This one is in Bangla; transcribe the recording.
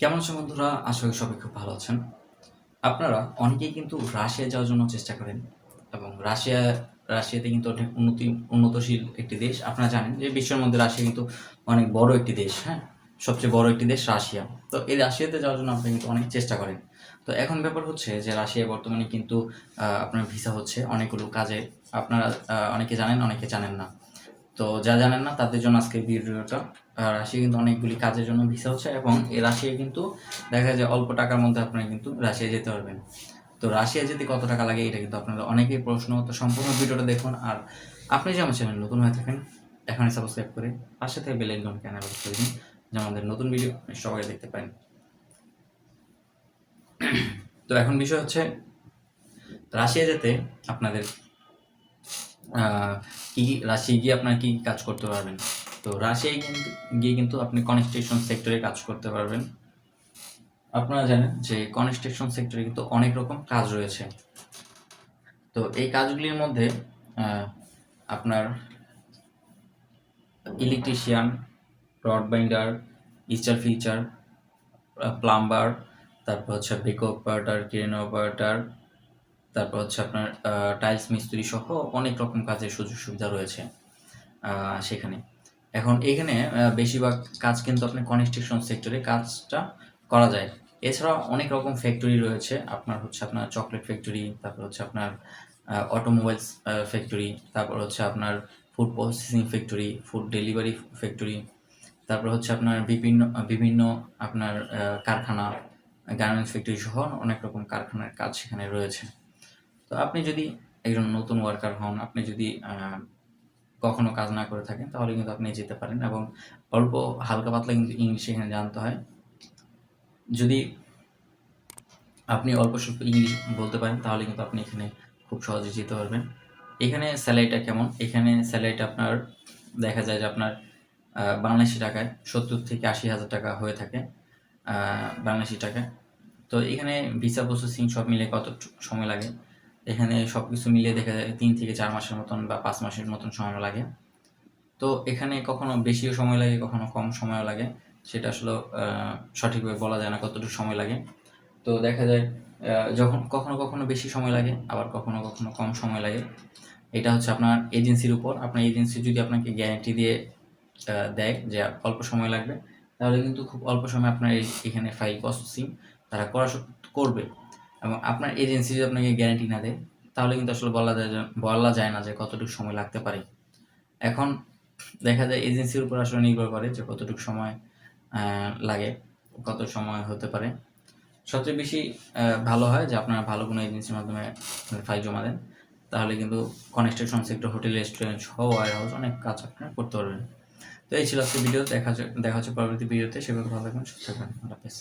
কেমন আছেন বন্ধুরা? আশা করি সবাই খুব ভালো আছেন। আপনারা অনেকেই কিন্তু রাশিয়া যাওয়ার জন্য চেষ্টা করেন এবং রাশিয়া, রাশিয়াতে কিন্তু অনেক উন্নতি, উন্নতশীল একটি দেশ। আপনারা জানেন যে বিশ্বের মধ্যে রাশিয়া কিন্তু অনেক বড় একটি দেশ হ্যাঁ? সবচেয়ে বড় একটি দেশ রাশিয়া। তো এই রাশিয়াতে যাওয়ার জন্য আপনি কিন্তু অনেক চেষ্টা করেন। তো এখন ব্যাপার হচ্ছে যে রাশিয়া বর্তমানে কিন্তু আপনার ভিসা হচ্ছে অনেকগুলো কাজে। আপনারা অনেকে জানেন অনেকে জানেন না। তো যা জানেন না, তাদের জন্য আজকে ভিডিওটা। রাশিয়া কিন্তু অনেকগুলি কাজের জন্য ভিসা হচ্ছে এবং এই রাশিয়া কিন্তু দেখা যায় অল্প টাকার মধ্যে আপনারা কিন্তু রাশিয়া যেতে পারবেন। তো রাশিয়া যেতে কত টাকা লাগে এটা কিন্তু আপনারা অনেকেই প্রশ্ন তো সম্পূর্ণ ভিডিওটা দেখুন। আর আপনি যে আমার চ্যানেল নতুন হয়ে থাকেন এখানে সাবস্ক্রাইব করে পাশে থেকে বেল আইকন কেন করে দিন যে আমাদের নতুন ভিডিও সবাই দেখতে পারেন। তো এখন বিষয় হচ্ছে, রাশিয়া যেতে আপনাদের কি রাশিয়া গিয়ে আপনার কি কাজ করতে পারবেন? তো রাশিয়ায় কিন্তু গিয়ে কিন্তু আপনি কনস্ট্রাকশন সেক্টরে কাজ করতে পারবেন। আপনারা জানেন যে কনস্ট্রাকশন সেক্টরে কিন্তু অনেক রকম কাজ রয়েছে। তো এই কাজগুলির মধ্যে আপনার ইলেকট্রিশিয়ান রড বাইন্ডার ইস্টার ফিচার প্লাম্বার তারপর হচ্ছে বেকো অপারেটার ক্রেন অপারেটার তারপর হচ্ছে আপনার টাইলস মিস্ত্রি সহ অনেক রকম কাজের সুযোগ সুবিধা রয়েছে সেখানে। এখন এখানে বেশিরভাগ কাজ কিন্তু আপনি কনস্ট্রাকশন সেক্টরে কাজটা করা যায়। এছাড়া অনেক রকম ফ্যাক্টরি রয়েছে, আপনার হচ্ছে আপনার চকলেট ফ্যাক্টরি তারপর হচ্ছে আপনার অটোমোবাইলস ফ্যাক্টরি তারপর হচ্ছে আপনার food processing factory food delivery factory তারপর হচ্ছে আপনার বিভিন্ন বিভিন্ন আপনার কারখানা গার্মেন্টস ফ্যাক্টরি সহ অনেক রকম কারখানার কাজ সেখানে রয়েছে। তো আপনি যদি একজন নতুন ওয়ার্কার হন, আপনি যদি কখনো কাজ না করে থাকেন, তাহলে কিন্তু আপনি যেতে পারেন এবং অল্প হালকা পাতলা কিন্তু ইংলিশ এখানে জানতে হয়। যদি আপনি অল্প স্বল্প ইংলিশ বলতে পারেন, তাহলে কিন্তু আপনি এখানে খুব সহজে যেতে পারবেন। এখানে স্যালারিটা কেমন? এখানে স্যালারিটা আপনার, দেখা যায় যে আপনার বাংলাদেশি টাকায় সত্তর থেকে আশি হাজার টাকা হয়ে থাকে বাংলাদেশি টাকায়। তো এখানে ভিসা প্রসেসিং সব মিলে কত সময় লাগে? এখানে সব কিছু মিলিয়ে দেখা যায় তিন থেকে চার মাসের মতন বা পাঁচ মাসের মতন সময় লাগে। তো এখানে কখনো বেশিও সময় লাগে, কখনো কম সময়ও লাগে। সেটা আসলে সঠিকভাবে বলা যায় না কতটুকু সময় লাগে। তো দেখা যায় যখন কখনো কখনো বেশি সময় লাগে, আবার কখনো কখনো কম সময় লাগে। এটা হচ্ছে আপনার এজেন্সির উপর। আপনার এজেন্সি যদি আপনাকে গ্যারান্টি দিয়ে দেয় যে অল্প সময় লাগবে, তাহলে কিন্তু খুব অল্প সময় আপনার এখানে ফাইল প্রসেসিং তারা করা করবে। এবং আপনার এজেন্সি যদি আপনাকে গ্যারান্টি না দেয়, তাহলে কিন্তু আসলে বলা যায় বলা যায় না যে কতটুকু সময় লাগতে পারে। এখন দেখা যায় এজেন্সির উপর আসলে নির্ভর করে যে কতটুকু সময় লাগে, কত সময় হতে পারে। সবচেয়ে বেশি ভালো হয় যে আপনারা ভালো কোনো এজেন্সির মাধ্যমে ফাইল জমা দেন, তাহলে কিন্তু কনস্ট্রাকশন সেক্টর হোটেল রেস্টুরেন্ট সহ ওয়ার হাউস অনেক কাজ আপনারা করতে পারবেন। তো এই ছিল আজকে ভিডিও দেখা দেখা হচ্ছে পরবর্তী ভিডিওতে সেভাবে ভালো থাকবেন, সুস্থ থাকবেন। আল্লাহ হাফেজ।